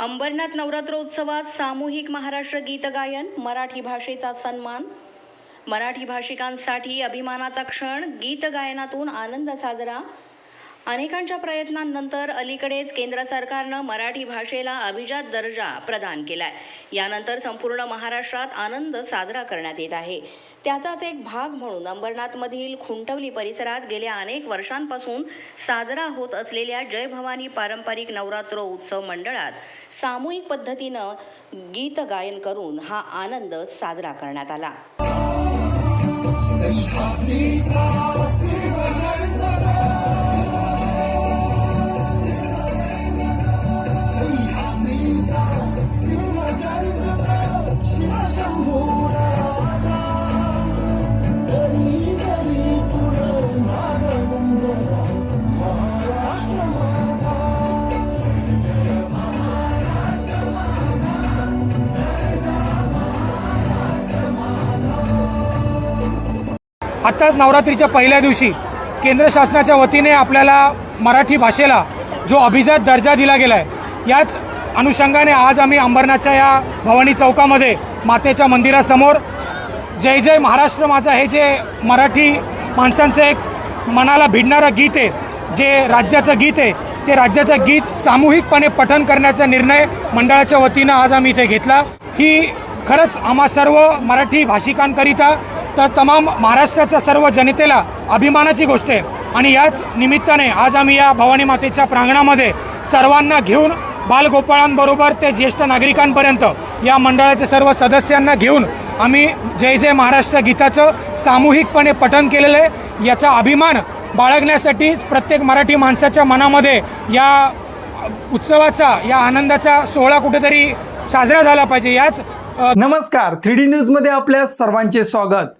अंबरनाथ नवरात्रोत्सवात सामूहिक महाराष्ट्र गीतगायन मराठी भाषेचा सन्मान. मराठी भाषिकांसाठी अभिमानाचा क्षण गीतगायनातून आनंद साजरा. अनेकांच्या प्रयत्नांनंतर अलीकडेच केंद्र सरकारनं मराठी भाषेला अभिजात दर्जा प्रदान केलाय. यानंतर संपूर्ण महाराष्ट्रात आनंद साजरा करण्यात येत आहे. त्याचाच एक भाग म्हणून अंबरनाथमधील खुंटवली परिसरात गेल्या अनेक वर्षांपासून साजरा होत असलेल्या जय भवानी पारंपरिक नवरात्र उत्सव मंडळात सामूहिक पद्धतीनं गीत गायन करून हा आनंद साजरा करण्यात आला. आत्ताच नवरात्रीच्या पहिल्या दिवशी केंद्र शासनाच्या वतीने आपल्याला मराठी भाषेला जो अभिजात दर्जा दिला गेला आहे याच अनुषंगाने आज आम्ही अंबरनाथच्या या भवानी चौकामध्ये मातेच्या मंदिरासमोर जय जय महाराष्ट्र माझा हे जे मराठी माणसांचं एक मनाला भिडणारं गीत आहे जे राज्याचं गीत आहे ते राज्याचं गीत सामूहिकपणे पठन करण्याचा निर्णय मंडळाच्या वतीनं आज आम्ही इथे घेतला. ही खरंच आम्हा सर्व मराठी भाषिकांकरिता तर तमाम महाराष्ट्राच्या सर्व जनतेला अभिमानाची गोष्ट आहे. आणि याच निमित्ताने आज आम्ही या भवानी मातेच्या प्रांगणामध्ये सर्वांना घेऊन बालगोपाळांबरोबर ते ज्येष्ठ नागरिकांपर्यंत या मंडळाच्या सर्व सदस्यांना घेऊन आम्ही जय जय महाराष्ट्र गीताचं सामूहिकपणे पठण केलेलं आहे. याचा अभिमान बाळगण्यासाठी प्रत्येक मराठी माणसाच्या मनामध्ये या उत्सवाचा या आनंदाचा सोहळा कुठेतरी साजरा झाला पाहिजे. याच नमस्कार. थ्री डी न्यूजमध्ये आपल्या सर्वांचे स्वागत.